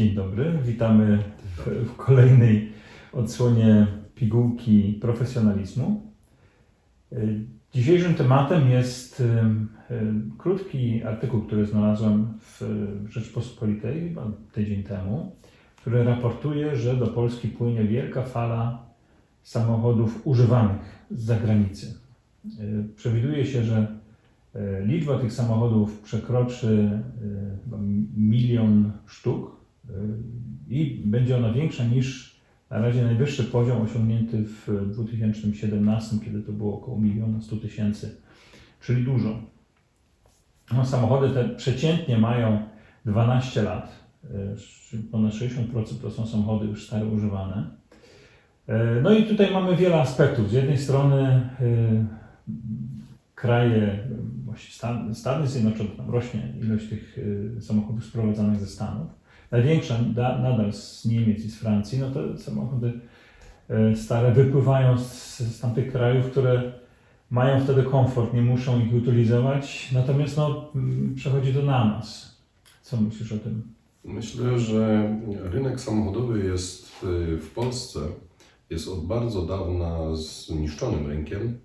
Dzień dobry, witamy w, w kolejnej odsłonie pigułki profesjonalizmu. Dzisiejszym tematem jest krótki artykuł, który znalazłem w Rzeczpospolitej tydzień temu, który raportuje, że do Polski płynie wielka fala samochodów używanych z zagranicy. Y, Przewiduje się, że y, liczba tych samochodów przekroczy chyba milion sztuk i będzie ona większa niż na razie najwyższy poziom osiągnięty w 2017, kiedy to było około miliona 100 tysięcy, czyli dużo. No, samochody te przeciętnie mają 12 lat, czyli ponad 60% to są samochody już stare, używane. Y, No i tutaj mamy wiele aspektów. Z jednej strony y, kraje, Stany Zjednoczone, tam rośnie ilość tych samochodów sprowadzanych ze Stanów. Największa da, nadal z Niemiec i z Francji, no te samochody y, stare wypływają z, z tamtych krajów, które mają wtedy komfort, nie muszą ich utylizować, natomiast no, mm, przechodzi to na nas. Co myślisz o tym? Myślę, że rynek samochodowy jest y, w Polsce jest od bardzo dawna zniszczonym rynkiem.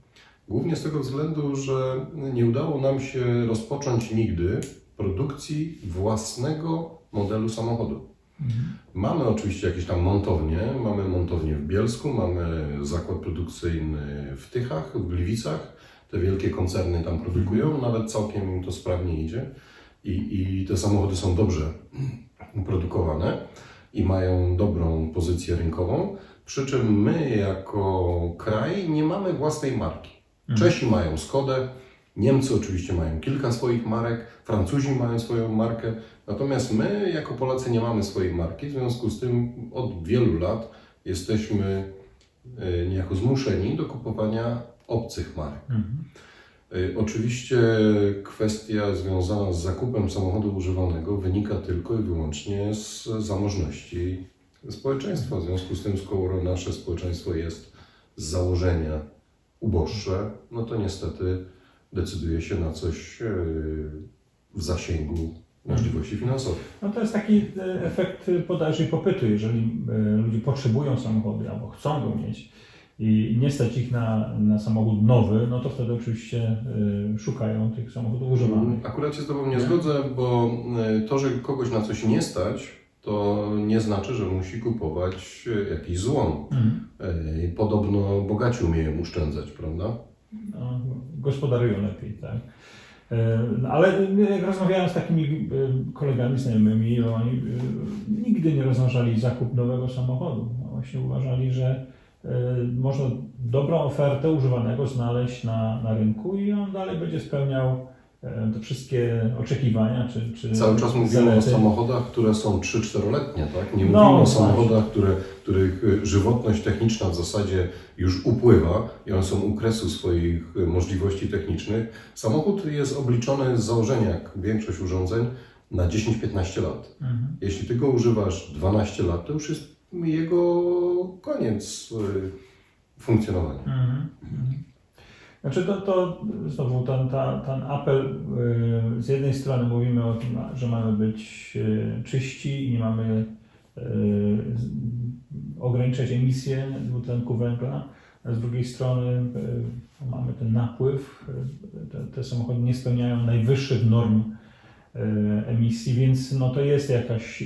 Głównie z tego względu, że nie udało nam się rozpocząć nigdy produkcji własnego modelu samochodu. Mamy oczywiście jakieś tam montownie. Mamy montownię w Bielsku, mamy zakład produkcyjny w Tychach, w Gliwicach. Te wielkie koncerny tam produkują, nawet całkiem im to sprawnie idzie. I, I te samochody są dobrze produkowane i mają dobrą pozycję rynkową. Przy czym my, jako kraj, nie mamy własnej marki. Czesi mają Skodę, Niemcy oczywiście mają kilka swoich marek, Francuzi mają swoją markę, natomiast my, jako Polacy, nie mamy swojej marki. W związku z tym od wielu lat jesteśmy e, niejako zmuszeni do kupowania obcych marek. Mhm. Y, Oczywiście kwestia związana z zakupem samochodu używanego wynika tylko i wyłącznie z zamożności społeczeństwa. W związku z tym, skoro nasze społeczeństwo jest z założenia uboższe, no to niestety decyduje się na coś y, w zasięgu możliwości finansowych. No to jest taki e, efekt podaży i popytu. Jeżeli e, ludzie potrzebują samochody albo chcą go mieć i nie stać ich na, na samochód nowy, no to wtedy oczywiście e, szukają tych samochodów używanych. Akurat się z Tobą nie zgodzę, bo to, że kogoś na coś nie stać, to nie znaczy, że musi kupować jakiś złom. Mhm. Y, Podobno bogaci umieją oszczędzać, prawda? No, gospodarują lepiej, tak. E, no, Ale jak rozmawiałem z takimi e, kolegami, znajomymi, oni e, nigdy nie rozważali zakup nowego samochodu. No Właśnie uważali, że można dobrą ofertę używanego znaleźć na, na rynku i on dalej będzie spełniał te wszystkie oczekiwania czy, czy Cały czas mówimy o zalety. samochodach, które są 3-4-letnie, tak? Nie No, mówimy o samochodach, które, których y, żywotność techniczna w zasadzie już upływa i one są u kresu swoich y, możliwości technicznych. Samochód jest obliczony z założenia, jak większość urządzeń, na 10-15 lat. Mhm. Jeśli ty go używasz 12 lat, to już jest jego koniec y, funkcjonowania. Mhm. Znaczy to, to znowu ten, ta, ten apel, y, z jednej strony mówimy o tym, że mamy być y, czyści i nie mamy y, ograniczać emisję dwutlenku węgla, a z drugiej strony mamy ten napływ, te, te samochody nie spełniają najwyższych norm emisji, więc no to jest jakaś,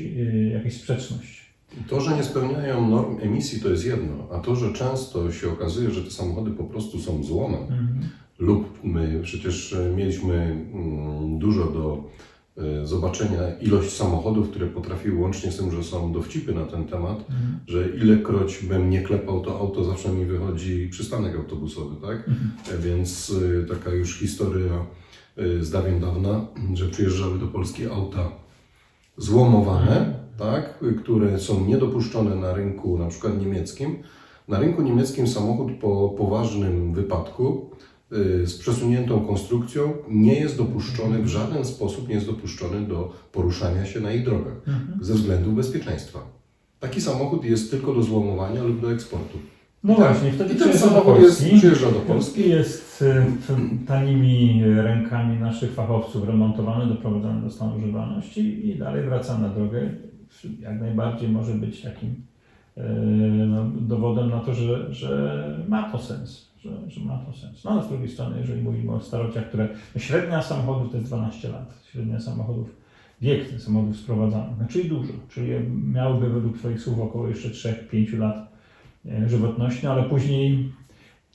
jakaś sprzeczność. To, że nie spełniają norm emisji, to jest jedno, a to, że często się okazuje, że te samochody po prostu są złomem, Mhm. lub my przecież e, mieliśmy mm, dużo do e, zobaczenia ilość samochodów, które potrafiły, łącznie z tym, że są dowcipy na ten temat, Mhm. że ilekroć bym nie klepał to auto, zawsze mi wychodzi przystanek autobusowy, tak? Mhm. E, Więc taka już historia z dawien dawna, że przyjeżdżały do Polski auta złomowane, tak, które są niedopuszczone na rynku na przykład niemieckim. Na rynku niemieckim samochód po poważnym wypadku y, z przesuniętą konstrukcją nie jest dopuszczony, w żaden sposób nie jest dopuszczony do poruszania się na ich drogach Mhm. ze względu bezpieczeństwa. Taki samochód jest tylko do złomowania lub do eksportu. No tak- właśnie, wtedy I ten samochód jest, przyjeżdża do Polski. Jest y, tanimi rękami naszych fachowców remontowany, doprowadzany do stanu używalności i dalej wraca na drogę. Jak najbardziej może być takim e, no, dowodem na to, że, że ma to sens. Że, że ma to sens. No ale z drugiej strony, jeżeli mówimy o starociach, które no, średnia samochodów to jest 12 lat, średnia samochodów, wiek samochodów sprowadzanych, no, czyli dużo, czyli miałyby według Twoich słów około jeszcze 3-5 lat e, żywotności, no ale później,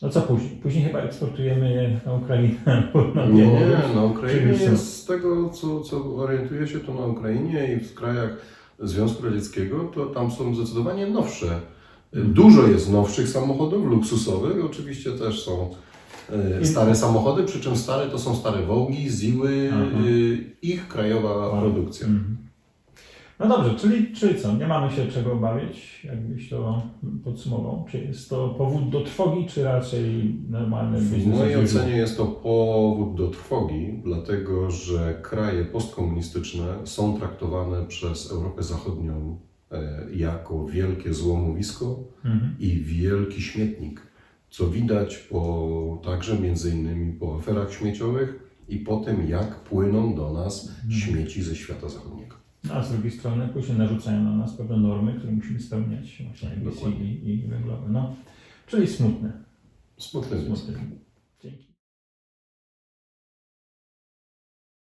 no co później? Później chyba eksportujemy je na Ukrainę. na Nie, nie, na Ukrainie jest z tego, co, co orientuję się, to na Ukrainie i w krajach Związku Radzieckiego, to tam są zdecydowanie nowsze. Dużo jest nowszych samochodów, luksusowych, oczywiście też są e, stare samochody, przy czym stare to są stare Wołgi, Ziły, Aha. e, ich krajowa produkcja. Mhm. No dobrze, czyli, czyli co? Nie mamy się czego obawiać, jakbyś to podsumował? Czy jest to powód do trwogi, czy raczej normalny W mojej ocenie jest to powód do trwogi, dlatego że kraje postkomunistyczne są traktowane przez Europę Zachodnią e, jako wielkie złomowisko Mhm. i wielki śmietnik, co widać po, także między innymi po aferach śmieciowych i po tym, jak płyną do nas śmieci ze świata zachodniego. A z drugiej strony później narzucają na nas pewne normy, które musimy spełniać, właśnie emisji Dokładnie. i, i węglowe. No, czyli smutne. Smutne smutne.